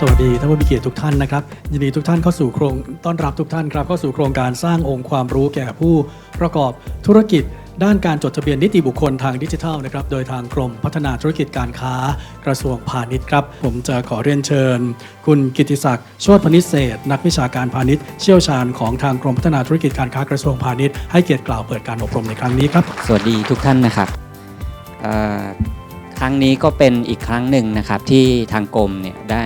สวัสดีท่านผู้มีเกียรติทุกท่านนะครับยินดีทุกท่านเข้าสู่โครงต้อนรับทุกท่านครับเข้าสู่โครงการสร้างองค์ความรู้แก่ผู้ประกอบธุรกิจ ด้านการจดทะเบียนนิติบุคคลทางดิจิทัลนะครับโดยทางกรมพัฒนาธุรกิจการค้ากระทรวงพาณิชย์ครับ ผมจะขอเรียนเชิญ คุณกิติศักดิ์โชติพนิษเศษนักวิชาการพาณิชย์เชี่ยวชาญของทางกรมพัฒนาธุรกิจการค้ากระทรวงพาณิชย์ให้เกียรติกล่าวเปิดการอบรมในครั้งนี้ครับสวัสดีทุกท่านนะครับครั้งนี้ก็เป็นอีกครั้งหนึ่งนะครับที่ทางกรมเนี่ยได้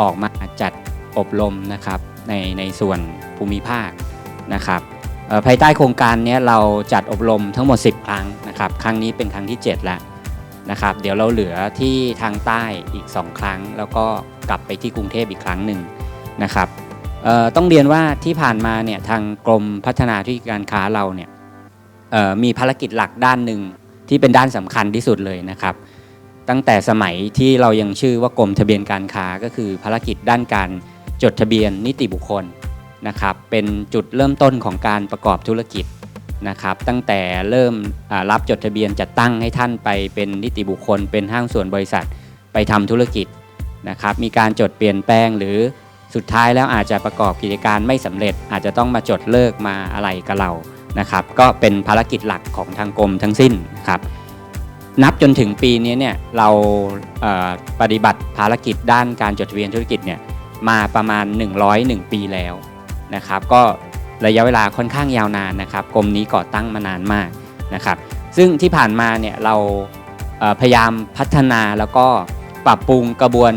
ออกมาจัดอบรมนะครับในในส่วนภูมิภาคนะครับภายใต้โครงการนี้เราจัดอบรมทั้งหมด 10 ครั้งนะครับ ครั้งนี้เป็นครั้งที่ 7 แล้วนะครับ เดี๋ยวเราเหลือที่ทางใต้อีก 2 ครั้ง แล้วก็กลับไปที่กรุงเทพอีกครั้งหนึ่งนะครับต้องเรียนว่าที่ผ่านมาเนี่ยทางกรมพัฒนาธุรกิจการค้าเราเนี่ยมีภารกิจหลักด้านหนึ่งที่เป็นด้านสำคัญที่สุดเลยนะครับ ตั้งแต่สมัยที่เรายังชื่อว่ากรมทะเบียนการค้าก็คือภารกิจด้านการจดทะเบียนนิติบุคคลนะครับเป็นจุดเริ่มต้นของการประกอบธุรกิจนะครับตั้งแต่เริ่มรับจดทะเบียนจัดตั้งให้ท่านไปเป็นนิติบุคคล เป็นห้างส่วนบริษัทไปทำธุรกิจนะครับมีการจดเปลี่ยนแปลงหรือสุดท้ายแล้วอาจจะประกอบกิจการไม่สำเร็จ อาจจะต้องมาจดเลิกมาอะไรกับเรานะครับก็เป็นภารกิจหลักของทางกรมทั้งสิ้นนะครับ นับจนถึงปีนี้เนี่ยเราเปฏิบัติภารกิจด้านการจดทะเบียนธุรกิจเนี่ยมาประมาณ 101 ปีแล้วนะครับ ก็ระยะเวลาค่อนข้างยาวนานนะครับกรมนี้ก่อตั้งมานานมากนะครับซึ่งที่ผ่านมาเนี่ยเราเอ่อพยายามพัฒนาแล้วก็ปรับปรุงกระบวน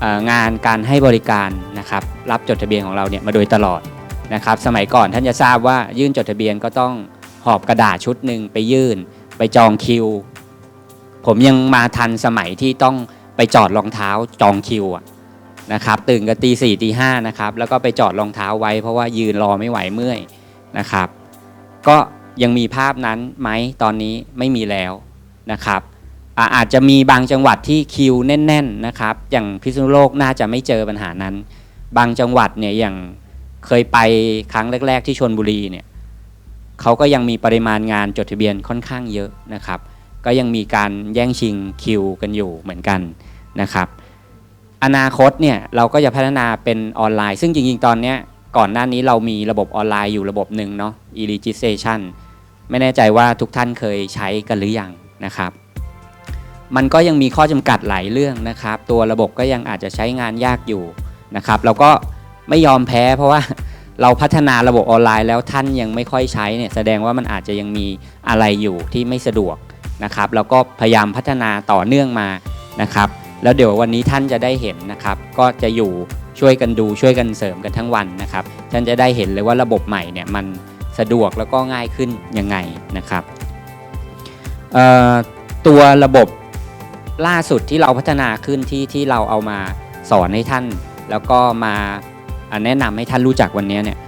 เอ่องานการให้บริการนะครับรับจดทะเบียนของเราเนี่ยมาโดยตลอดนะครับสมัยก่อนท่านจะทราบว่ายื่นจดทะเบียนก็ต้องหอบกระดาษชุดหนึ่งไปยื่น ไปจองคิว ผมยังมาทันสมัยที่ต้องไปจอดรองเท้าจองคิวนะครับ ตื่นกันตีสี่ตีห้านะครับ แล้วก็ไปจอดรองเท้าไว้เพราะว่ายืนรอไม่ไหวเมื่อยนะครับ ก็ยังมีภาพนั้นไหมตอนนี้ไม่มีแล้วนะครับอาอาจจะมีบางจังหวัดที่คิวแน่น ๆนะครับ อย่างพิษณุโลกน่าจะไม่เจอปัญหานั้น บางจังหวัดเนี่ยอย่างเคยไปครั้งแรก ๆ ที่ชนบุรีเนี่ยเขาก็ยังมีปริมาณงานจดทะเบียนค่อนข้างเยอะนะครับ ก็ยังมีการแย่งชิงคิวกันอยู่เหมือนกันนะครับ อนาคตเนี่ยเราก็จะพัฒนาเป็นออนไลน์ ซึ่งจริงๆ ตอนเนี้ยก่อนหน้านี้เรามีระบบออนไลน์อยู่ระบบหนึ่งเนาะ e-registration ไม่แน่ใจว่าทุกท่านเคยใช้กันหรือยังนะครับ มันก็ยังมีข้อจำกัดหลายเรื่องนะครับ ตัวระบบก็ยังอาจจะใช้งานยากอยู่นะครับ เราก็ไม่ยอมแพ้เพราะว่าเราพัฒนาระบบออนไลน์แล้วท่านยังไม่ค่อยใช้เนี่ยแสดงว่ามันอาจจะยังมีอะไรอยู่ที่ไม่สะดวก นะครับแล้วก็พยายามพัฒนาต่อเนื่องมานะครับ แล้วเดี๋ยววันนี้ท่านจะได้เห็นนะครับ ก็จะอยู่ช่วยกันดูช่วยกันเสริมกันทั้งวันนะครับ ท่านจะได้เห็นเลยว่าระบบใหม่เนี่ยมันสะดวกแล้วก็ง่ายขึ้นยังไงนะครับตัวระบบล่าสุดที่เราพัฒนาขึ้นที่ที่เราเอามาสอนให้ท่าน แล้วก็มาแนะนำให้ท่านรู้จักวันนี้เนี่ย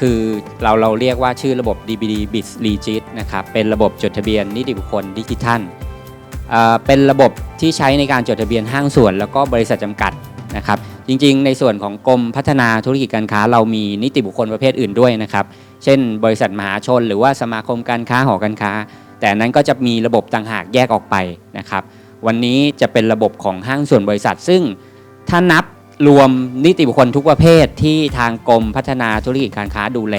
คือเราเราเรียกว่าชื่อระบบ DBD Bit Regist นะครับเป็นระบบจดทะเบียนนิติบุคคลดิจิทัลเป็นระบบที่ใช้ในการจดทะเบียนห้างส่วน แล้วก็บริษัทจำกัดนะครับจริงๆ ในส่วนของกรมพัฒนาธุรกิจการค้า เรามีนิติบุคคลประเภทอื่นด้วยนะครับเช่น บริษัทมหาชน หรือว่าสมาคมการค้าหอการค้า แต่นั้นก็จะมีระบบต่างหากแยกออกไปนะครับวันนี้จะเป็นระบบของห้างส่วนบริษัท ซึ่งถ้านับ รวมนิติบุคคลทุกประเภทที่ทางกรมพัฒนาธุรกิจการค้าดูแล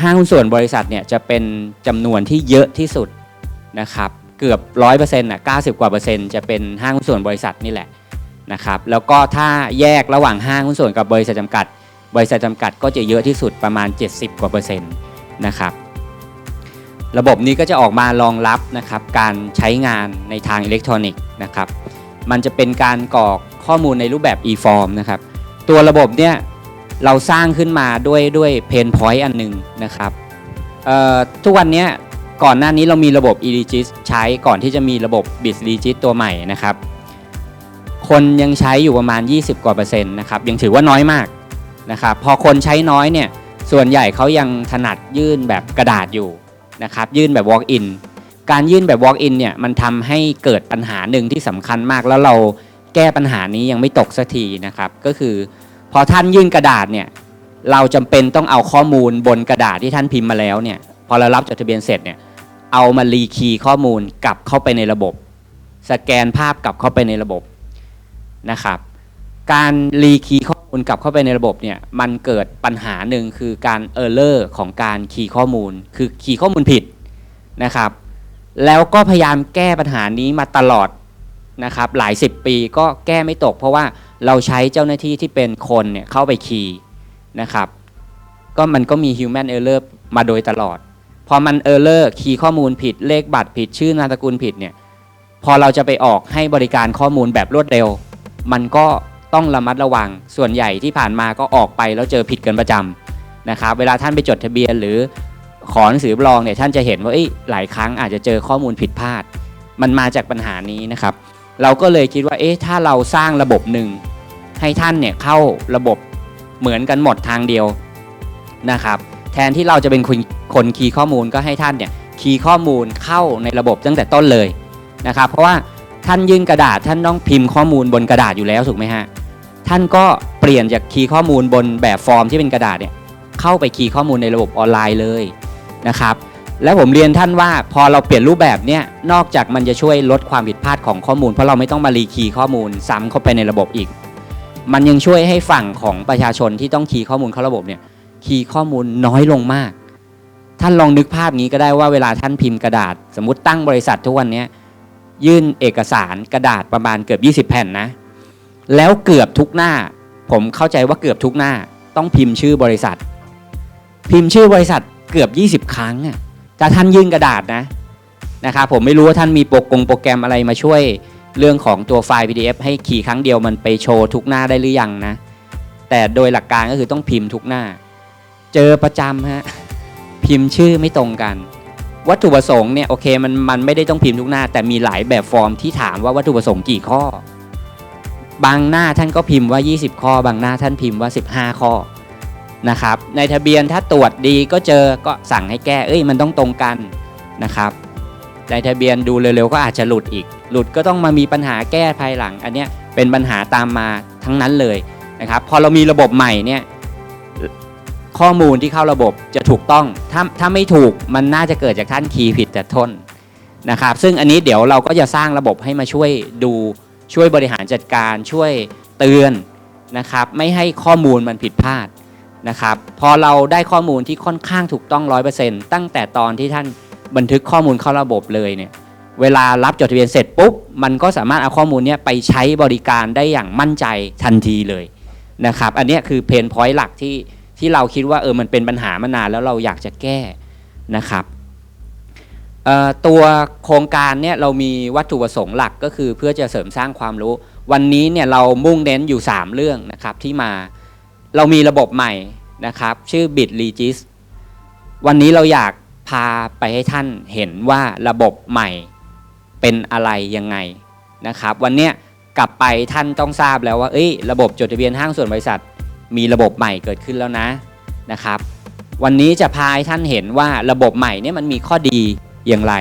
ห้างหุ้นส่วนบริษัทเนี่ยจะเป็นจำนวนที่เยอะที่สุดนะครับ เกือบร้อยเปอร์เซ็นต์อะเก้าสิบกว่าเปอร์เซ็นต์จะเป็นห้างหุ้นส่วนบริษัทนี่แหละนะครับ แล้วก็ถ้าแยกระหว่างห้างหุ้นส่วนกับบริษัทจำกัด บริษัทจำกัดก็จะเยอะที่สุดประมาณ 70 กว่าเปอร์เซ็นต์นะครับ ระบบนี้ก็จะออกมารองรับนะครับการใช้งานในทางอิเล็กทรอนิกส์นะครับ มันจะเป็นการกรอก ข้อมูลในรูปแบบ e-form นะครับ ตัวระบบเนี่ยเราสร้างขึ้นมาด้วยด้วยเพนพอยต์อันหนึ่งนะครับทุกวันนี้ก่อนหน้านี้เรามีระบบ e-regis ใช้ก่อนที่จะมีระบบ bit regis ตัวใหม่นะครับ คนยังใช้อยู่ประมาณ 20 กว่าเปอร์เซ็นต์นะครับ ยังถือว่าน้อยมากนะครับ พอคนใช้น้อยเนี่ยส่วนใหญ่เขายังถนัดยื่นแบบกระดาษอยู่นะครับ ยื่นแบบ walk in การยื่นแบบ walk in เนี่ยมันทำให้เกิดปัญหาหนึ่งที่สำคัญมากแล้วเรา แก้ปัญหานี้ยังไม่ตกสักทีนะครับ ก็คือพอท่านยื่นกระดาษเนี่ยเราจำเป็นต้องเอาข้อมูลบนกระดาษที่ท่านพิมพ์มาแล้วเนี่ยพอเรารับจดทะเบียนเสร็จเนี่ยเอามารีคีย์ข้อมูลกลับเข้าไปในระบบ สแกนภาพกลับเข้าไปในระบบนะครับการรีคีย์ข้อมูลกลับเข้าไปในระบบเนี่ยมันเกิดปัญหาหนึ่งคือการเออร์เลอร์ของการคีย์ข้อมูล คือคีย์ข้อมูลผิดนะครับ แล้วก็พยายามแก้ปัญหานี้มาตลอด นะครับหลายสิบปีก็แก้ไม่ตก เพราะว่าเราใช้เจ้าหน้าที่ที่เป็นคนเนี่ยเข้าไปคีย์นะครับก็มันก็มี human error มาโดยตลอด พอมัน error คีย์ข้อมูลผิดเลขบัตรผิดชื่อนามสกุลผิดเนี่ยพอเราจะไปออกให้บริการข้อมูลแบบรวดเร็ว มันก็ต้องระมัดระวังส่วนใหญ่ที่ผ่านมาก็ออกไปแล้วเจอผิดกันประจำนะครับเวลาท่านไปจดทะเบียนหรือขอหนังสือรับรองเนี่ยท่านจะเห็นว่าเอ้หลายครั้งอาจจะเจอข้อมูลผิดพลาด มันมาจากปัญหานี้นะครับ เราก็เลยคิดว่าเอ๊ะถ้าเราสร้างระบบหนึ่งให้ท่านเนี่ยเข้าระบบเหมือนกันหมดทางเดียวนะครับแทนที่เราจะเป็นคนคนคีย์ข้อมูลก็ให้ท่านเนี่ยคีย์ข้อมูลเข้าในระบบตั้งแต่ต้นเลยนะครับเพราะว่าท่านยื่นกระดาษท่านต้องพิมพ์ข้อมูลบนกระดาษอยู่แล้วถูกไหมฮะท่านก็เปลี่ยนจากคีย์ข้อมูลบนแบบฟอร์มที่เป็นกระดาษเนี่ยเข้าไปคีย์ข้อมูลในระบบออนไลน์เลยนะครับ และผมเรียนท่านว่าพอเราเปลี่ยนรูปแบบเนี่ยนอกจากมันจะช่วยลดความผิดพลาดของข้อมูล เพราะเราไม่ต้องมารีคีย์ข้อมูลซ้ำเข้าไปในระบบอีก มันยังช่วยให้ฝั่งของประชาชนที่ต้องคีย์ข้อมูลเข้าระบบเนี่ยคีย์ข้อมูลน้อยลงมาก ท่านลองนึกภาพนี้ก็ได้ว่าเวลาท่านพิมพ์กระดาษ สมมติตั้งบริษัททุกวันเนี้ยยื่นเอกสารกระดาษประมาณเกือบ 20 แผ่นนะ แล้วเกือบทุกหน้า ผมเข้าใจว่าเกือบทุกหน้า ต้องพิมพ์ชื่อบริษัท พิมพ์ชื่อบริษัทเกือบ 20 ครั้งอะ ถ้าท่านยื่นกระดาษนะนะครับผมไม่รู้ว่าท่านมีโปรกงโปรแกรมอะไรมาช่วยเรื่องของตัวไฟล์ PDF ให้ขี่ครั้งเดียวมันไปโชว์ทุกหน้าได้หรือยังนะ แต่โดยหลักการก็คือต้องพิมพ์ทุกหน้า เจอประจำฮะพิมพ์ชื่อไม่ตรงกัน วัตถุประสงค์เนี่ยโอเคมันมันไม่ได้ต้องพิมพ์ทุกหน้า แต่มีหลายแบบฟอร์มที่ถามว่าวัตถุประสงค์กี่ข้อ บางหน้าท่านก็พิมพ์ว่า 20 ข้อ บางหน้าท่านพิมพ์ว่า 15 ข้อ นะครับ ในทะเบียนถ้าตรวจดีก็เจอก็สั่งให้แก้ เอ้ยมันต้องตรงกันนะครับ ในทะเบียนดูเร็วๆก็อาจจะหลุดอีก หลุดก็ต้องมามีปัญหาแก้ภายหลัง อันเนี้ยเป็นปัญหาตามมาทั้งนั้นเลยนะครับ พอเรามีระบบใหม่เนี่ยข้อมูลที่เข้าระบบจะถูกต้อง ถ้าถ้าไม่ถูกมันน่าจะเกิดจากท่านคีย์ผิดแต่ต้นนะครับ ซึ่งอันนี้เดี๋ยวเราก็จะสร้างระบบให้มาช่วยดูช่วยบริหารจัดการช่วยเตือนนะครับ ไม่ให้ข้อมูลมันผิดพลาด นะครับพอเราได้ข้อมูลที่ค่อนข้างถูกต้อง 100%ตั้งแต่ตอนที่ท่านบันทึกข้อมูลเข้าระบบเลยเนี่ยเวลารับจดทะเบียนเสร็จปุ๊บมันก็สามารถเอาข้อมูลเนี้ยไปใช้บริการได้อย่างมั่นใจทันทีเลยนะครับอันนี้คือเพนพอยต์หลักที่ที่เราคิดว่าเออมันเป็นปัญหามานานแล้วเราอยากจะแก้นะครับตัวโครงการเนี่ยเรามีวัตถุประสงค์หลักก็คือเพื่อจะเสริมสร้างความรู้ วันนี้เนี่ยเรามุ่งเน้นอยู่ 3 เรื่องนะครับที่มา เรามีระบบใหม่นะครับ ชื่อ Bit Regis วันนี้เราอยากพาไปให้ท่านเห็นว่าระบบใหม่เป็นอะไรยังไงนะครับ วันเนี้ยกลับไปท่านต้องทราบแล้วว่าเอ้ยระบบจดทะเบียนห้างส่วนบริษัท มีระบบใหม่เกิดขึ้นแล้วนะนะครับ วันนี้จะพาให้ท่านเห็นว่าระบบใหม่เนี่ยมันมีข้อดีอย่างไร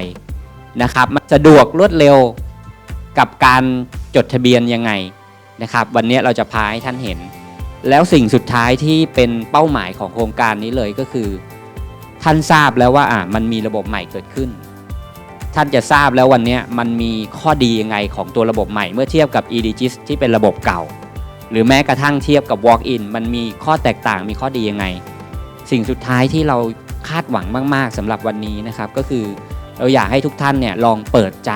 นะครับมันสะดวกรวดเร็วกับการจดทะเบียนยังไงนะครับ วันนี้เราจะพาให้ท่านเห็น แล้วสิ่งสุดท้ายที่เป็นเป้าหมายของโครงการนี้เลยก็คือ ท่านทราบแล้วว่าอะมันมีระบบใหม่เกิดขึ้น ท่านจะทราบแล้ววันนี้มันมีข้อดียังไงของตัวระบบใหม่เมื่อเทียบกับ e-digis ที่เป็นระบบเก่า หรือแม้กระทั่งเทียบกับ walk-in มันมีข้อแตกต่างมีข้อดียังไง สิ่งสุดท้ายที่เราคาดหวังมากๆสำหรับวันนี้นะครับก็คือเราอยากให้ทุกท่านเนี่ยลองเปิดใจ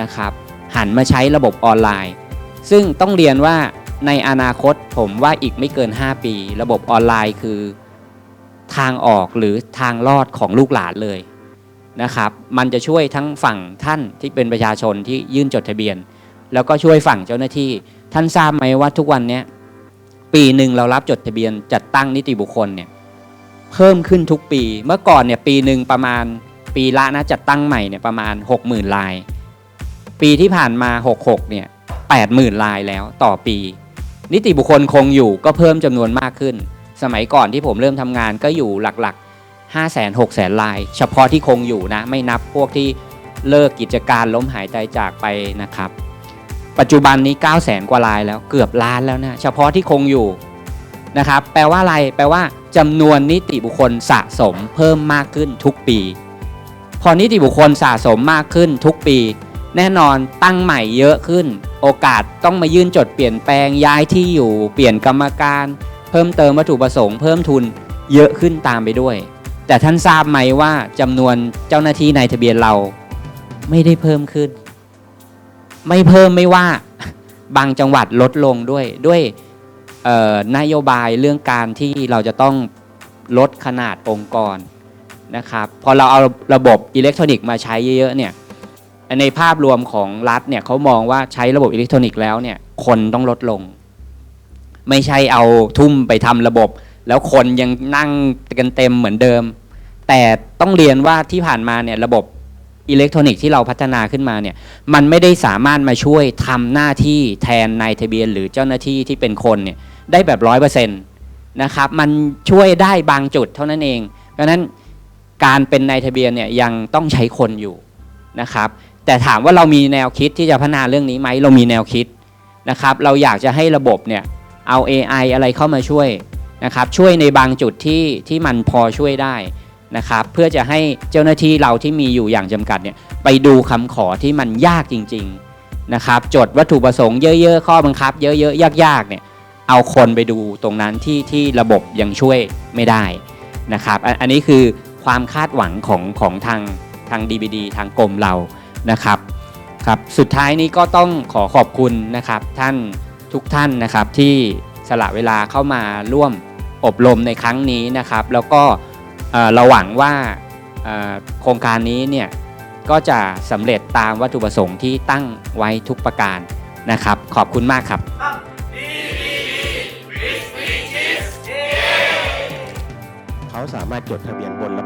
นะครับหันมาใช้ระบบออนไลน์ ซึ่งต้องเรียนว่า ในอนาคตผมว่าอีกไม่เกิน 5 ปี ระบบออนไลน์คือทางออกหรือทางรอดของลูกหลานเลยนะครับ มันจะช่วยทั้งฝั่งท่านที่เป็นประชาชนที่ยื่นจดทะเบียน แล้วก็ช่วยฝั่งเจ้าหน้าที่ ท่านทราบไหมว่าทุกวันนี้ปีหนึ่งเรารับจดทะเบียนจัดตั้งนิติบุคคลเนี่ยเพิ่มขึ้นทุกปี เมื่อก่อนเนี่ยปีหนึ่งประมาณปีละนะจัดตั้งใหม่เนี่ยประมาณ 60,000ลาย ปีที่ผ่านมา 66เนี่ย80,000ลายแล้วต่อปี นิติบุคคลคงอยู่ก็เพิ่มจำนวนมากขึ้น สมัยก่อนที่ผมเริ่มทำงานก็อยู่หลักๆ 5 0 0 0 0 0 6 0 0 0 0ลาย เฉพาะที่คงอยู่นะ ไม่นับพวกที่เลิกกิจการล้มหายตายจากไปนะครับ ปัจจุบันนี้ 9 0 0 0 0กว่าลายแล้วเกือบล้านแล้วนะเฉพาะที่คงอยู่นะครับ แปลว่าอะไร แปลว่าจำนวนนิติบุคคลสะสมเพิ่มมากขึ้นทุกปี พอนิติบุคคลสะสมมากขึ้นทุกปี แน่นอนตั้งใหม่เยอะขึ้น โอกาสต้องมายื่นจดเปลี่ยนแปลงย้ายที่อยู่เปลี่ยนกรรมการ เพิ่มเติมวัตถุประสงค์เพิ่มทุนเยอะขึ้นตามไปด้วย แต่ท่านทราบไหมว่าจำนวนเจ้าหน้าที่ในทะเบียนเรา ไม่ได้เพิ่มขึ้น ไม่เพิ่มไม่ว่า บางจังหวัดลดลงด้วยด้วยนโยบายเรื่องการที่เราจะต้องลดขนาดองค์กรนะครับพอเราเอาระบบอิเล็กทรอนิกส์มาใช้เยอะๆเนี่ย ในภาพรวมของรัฐเนี่ยเขามองว่าใช้ระบบอิเล็กทรอนิกส์แล้วเนี่ยคนต้องลดลง ไม่ใช่เอาทุ่มไปทำระบบ แล้วคนยังนั่งกันเต็มเหมือนเดิม แต่ต้องเรียนว่าที่ผ่านมาเนี่ยระบบอิเล็กทรอนิกส์ที่เราพัฒนาขึ้นมาเนี่ยมันไม่ได้สามารถมาช่วยทำหน้าที่แทนนายทะเบียน หรือเจ้าหน้าที่ที่เป็นคนเนี่ยได้แบบร้อยเปอร์เซ็นต์นะครับมันช่วยได้บางจุดเท่านั้นเองเพราะฉะนั้นการเป็นนายทะเบียนเนี่ยยังต้องใช้คนอยู่นะครับ แต่ถามว่าเรามีแนวคิดที่จะพัฒนาเรื่องนี้ไหมเรามีแนวคิดนะครับ เราอยากจะให้ระบบเนี่ยเอา AI อะไรเข้ามาช่วยนะครับช่วยในบางจุดที่ที่มันพอช่วยได้นะครับเพื่อจะให้เจ้าหน้าที่เราที่มีอยู่อย่างจำกัดเนี่ยไปดูคำขอที่มันยากจริงๆนะครับจดวัตถุประสงค์เยอะๆ ข้อบังคับ เยอะๆยากๆเนี่ยเอาคนไปดูตรงนั้นที่ที่ระบบยังช่วยไม่ได้นะครับอันอันนี้คือความคาดหวังของของทางทาง DBD ทางกรมเรา นะครับครับสุดท้ายนี้ก็ต้องขอขอบคุณนะครับท่านทุกท่านนะครับที่สละเวลาเข้ามาร่วมอบรมในครั้งนี้นะครับ แล้วก็เราหวังว่าโครงการนี้เนี่ยก็จะสำเร็จตามวัตถุประสงค์ที่ตั้งไว้ทุกประการนะครับ ขอบคุณมากครับ เขาสามารถจดทะเบียนบนระ